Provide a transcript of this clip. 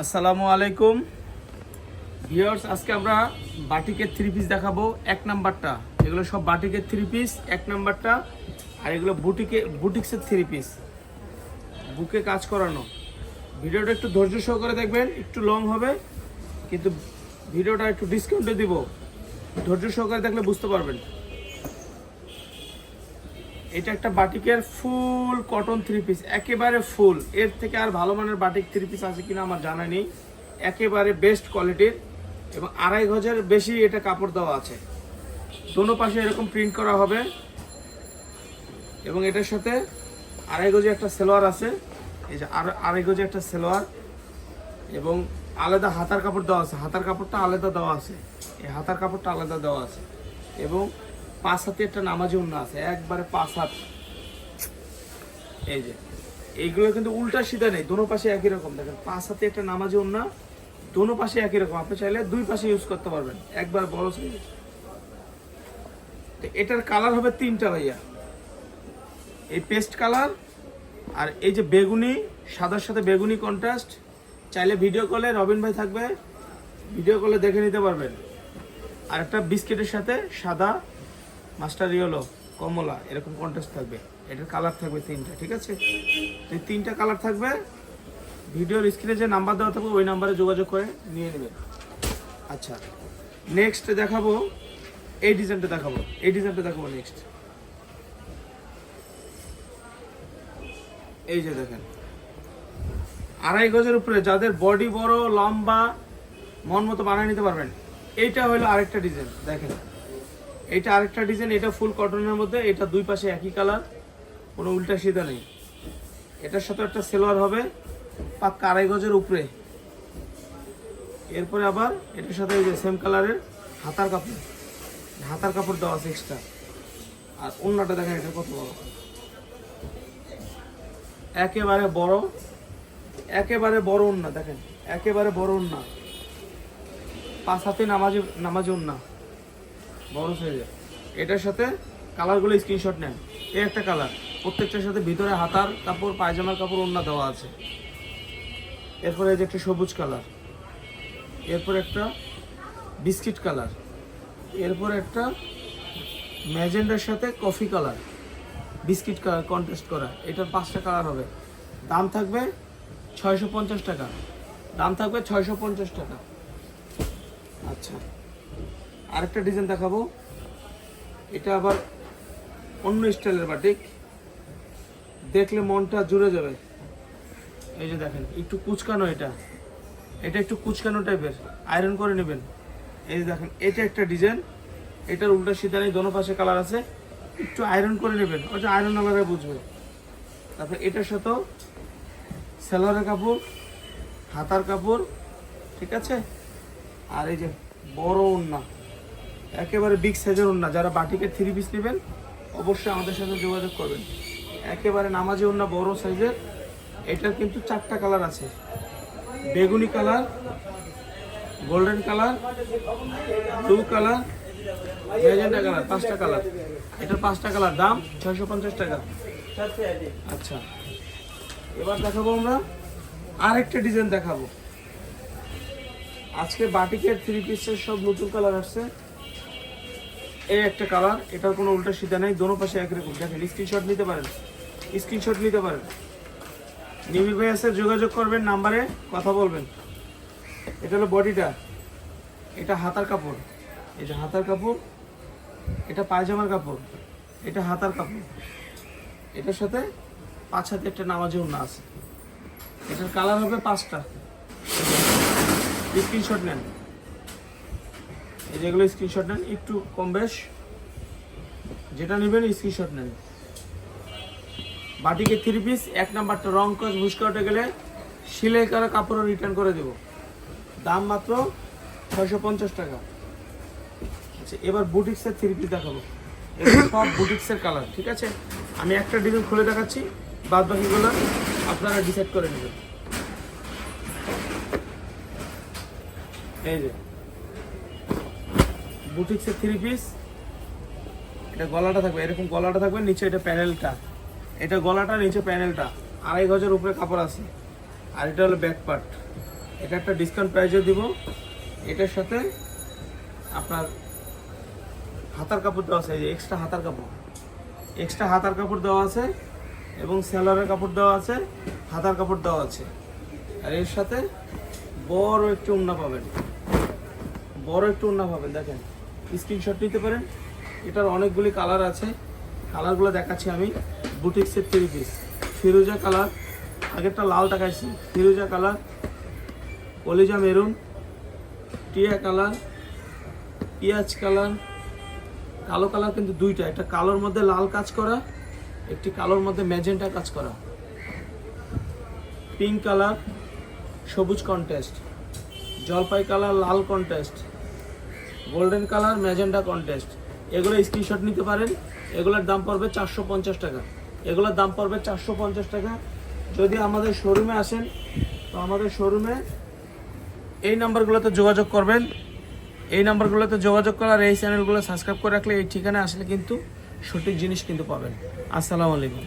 আসসালামু আলাইকুম। ভিউয়ার্স আজকে আমরা বাটিকের থ্রি পিস দেখাবো। এক নাম্বারটা, এগুলো সব বাটিকের থ্রি পিস এক নাম্বারটা, আর এগুলো বুটিকে, বুটিক্সের থ্রি পিস বুকে কাজ করানো। ভিডিওটা একটু ধৈর্য সহকারে দেখবেন, একটু লং হবে, কিন্তু ভিডিওটা একটু ডিসকাউন্টে দিব। ধৈর্য সহকারে দেখলে বুঝতে পারবেন। এটা একটা বাটিকের ফুল কটন থ্রি পিস একেবারে ফুল এর থেকে আর ভালো মানের বাটিক থ্রি পিস আছে কিনা আমার জানা নেই। একেবারে বেস্ট কোয়ালিটির এবং আড়াই গজের বেশি এটা কাপড় দেওয়া আছে। দোনো পাশে এরকম প্রিন্ট করা হবে। এবং এটার সাথে আড়াই গজে একটা সেলোয়ার আছে। এই যে আর- আড়াই গজে একটা সেলোয়ার। এবং আলাদা হাতার কাপড় দেওয়া আছে। হাতার কাপড়টা আলাদা দেওয়া আছে। এই হাতার কাপড়টা আলাদা দেওয়া আছে। এবং পাঁচ হাতে একটা নামাজি উন্না আছে, একবারে পাঁচ হাত এই যে, এইগুলো কিন্তু উল্টা সিধা নেই, দোনো পাশে একই রকম। দেখেন পাঁচ হাতে একটা নামাজি উন্না, দোনো পাশে একই রকম। আপনি চাইলে দুই পাশে ইউজ করতে পারবেন, একবার বড় সাইজ এটার কালার হবে তিনটা ভাইয়া। এই পেস্ট কালার আর এই যে বেগুনি, সাদার সাথে বেগুনি কন্ট্রাস্ট চাইলে ভিডিও কলে রবিন ভাই থাকবে ভিডিও কলে দেখে নিতে পারবেন। আর একটা বিস্কিটের সাথে সাদা মাস্টার ইয়েলো কমলা এরকম কন্ট্রাস্ট থাকবে। এটার কালার থাকবে তিনটা, ঠিক আছে? তো এই তিনটা কালার থাকবে। ভিডিওর স্ক্রিনে যে নাম্বার দেওয়া থাকবে, ওই নাম্বারে যোগাযোগ করে নিয়ে নেবে। আচ্ছা নেক্সট দেখাবো, এই ডিজাইনটা দেখাবো, এই ডিজাইনটা দেখাবো নেক্সট এই যে দেখেন, আড়াই গজের উপরে যাদের বডি বড়, লম্বা, মন মতো বানিয়ে নিতে পারবেন, এইটা হলো আরেকটা ডিজাইন দেখেন। এটা আরেকটা ডিজাইন এটা ফুল কটনের মধ্যে, এটা দুই পাশে একই কালার কোনো উল্টা সিধা নেই। এটার সাথে একটা সেলোয়ার হবে, পাক্কা আড়াই গজের উপরে। এরপরে আবার এটার সাথে এই যে সেম কালারের হাতার কাপড়। হাতার কাপড় দেওয়া আছে এক্সট্রা আর অন্যটা দেখেন এটা কত বড়। একেবারে বড় একেবারে বড় উন্না দেখেন। একেবারে বড় উন্না পাঁচ হাতে নামাজি নামাজি উন্না বড় সাইজের এটার সাথে কালারগুলো স্ক্রিনশট নেন। এই একটা কালার প্রত্যেকটার সাথে ভিতরে হাতার কাপড়, পায়জামার কাপড় ওন্না দেওয়া আছে। এরপরে এই যে একটা সবুজ কালার এরপর একটা বিস্কিট কালার এরপর একটা ম্যাজেন্ডার সাথে coffee colour biscuit colour contest করা। এটার পাঁচটা কালার হবে। দাম থাকবে ছয়শো পঞ্চাশ টাকা। দাম থাকবে ছয়শো পঞ্চাশ টাকা। আচ্ছা। আরেকটা ডিজাইন দেখাবো। এটা আবার অন্য স্টাইলের বাটিক দেখলে মনটা জুড়ে যাবে। এই যে দেখেন, একটু কুচকানো এটা। এটা একটু কুচকানো টাইপের আয়রন করে নেবেন। এই যে দেখেন, এটা একটা ডিজাইন এটার উল্টা সিধা নেই দোনো পাশে কালার আছে। একটু আয়রন করে নেবেন। ওটা আয়রন আলাদা বুঝবে। তারপর এটার সাথেও সেলোয়ারের কাপড়, হাতার কাপড়, ঠিক আছে? আর এই যে বড় ওন্না একেবারে বিগ সাইজের ওন্না যারা বাটিকে থ্রি পিস নেবেন, অবশ্যই আমাদের সাথে যোগাযোগ করবেন। একেবারে নামাজি ওন্না বড় সাইজের এটার কিন্তু চারটা কালার আছে। বেগুনি colour golden colour blue colour magenta colour পাঁচটা কালার এটার পাঁচটা কালার দাম ছয়শো পঞ্চাশ টাকা। আচ্ছা। এবার দেখাবো আমরা আরেকটা ডিজাইন দেখাবো। আজকে বাটিকের থ্রি পিসের সব নতুন কালার আসছে। এই একটা কালার, এটার কোনো উল্টা সিধা নেই, দোনো পাশে একই রকম। দেখেন স্ক্রিনশট নিতে পারেন স্ক্রিনশট নিতে পারেন। নিবিড় ভাই আছে, যোগাযোগ করবেন, নাম্বারে কথা বলবেন। এটা হলো বডিটা, এটা হাতার কাপড়। যে হাতার কাপড়, এটা পায়জামার কাপড়, এটা হাতার কাপড়। এটার সাথে পাঁচ হাতে একটা নামাজি উন্না আছে। এটার কালার হবে পাঁচটা। স্ক্রিনশট নেন। এই যেগুলো স্ক্রিনশট নেন, একটু কম বেশ। যেটা নেবেন স্ক্রিনশট নেন। বাটিকে থ্রি পিস এক নাম্বারটা রং কস ভুসকা উঠে গেলে সিলাই করা কাপড়ও রিটার্ন করে দেব। দাম মাত্র ছয়শো পঞ্চাশ টাকা। আচ্ছা এবার বুটিক্সের থ্রি পিস দেখাবো। সব বুটিক্সের কালার ঠিক আছে? আমি একটা ডিজাইন খুলে দেখাচ্ছি বাদ বাকিগুলো আপনারা ডিসাইড করে নেবেন। এই যে বুটিক্সের থ্রি পিস এটা গলাটা থাকবে, এরকম গলাটা থাকবে, নিচে এটা প্যানেলটা এটা গলাটা, নিচে প্যানেলটা আড়াই গজের উপরে কাপড় আছে। আর এটা হলো ব্যাক পার্ট এটা একটা ডিসকাউন্ট প্রাইজে দিব। এটার সাথে আপনার হাতার কাপড় দেওয়া আছে এক্সট্রা হাতার কাপড়। এক্সট্রা হাতার কাপড় দেওয়া আছে এবং সেলারের কাপড় দেওয়া আছে, হাতার কাপড় দেওয়া আছে। আর এর সাথে বড় একটু উন্না পাবেন। বড় একটু উন্না পাবেন, দেখেন। স্ক্রিনশট নিতে পারেন। এটার অনেকগুলি কালার আছে। কালারগুলো দেখাচ্ছি আমি। বুটিক্সের থ্রি পিস ফিরোজা কালার আগেরটা লাল দেখাইছি। ফিরোজা কালার কলিজা মেরুন টিয়া কালার পিঁয়াজ কালার কালো কালার কিন্তু দুইটা। একটা কালোর মধ্যে লাল কাজ করা, একটি কালোর মধ্যে ম্যাজেন্টা কাজ করা। পিঙ্ক কালার সবুজ কন্টেস্ট জলপাই কালার লাল contest golden colour magenta contest এগুলো স্ক্রিনশট নিতে পারেন। এগুলোর দাম পড়বে চারশো পঞ্চাশ টাকা। এগুলোর দাম পড়বে চারশো পঞ্চাশ টাকা। যদি আমাদের শোরুমে আসেন, তো আমাদের শোরুমে এই নাম্বারগুলোতে যোগাযোগ করবেন। এই নাম্বারগুলোতে যোগাযোগ করার এই চ্যানেলগুলো সাবস্ক্রাইব করে রাখলে এই ঠিকানায় আসলে কিন্তু সঠিক জিনিস কিন্তু পাবেন। আসসালামু আলাইকুম।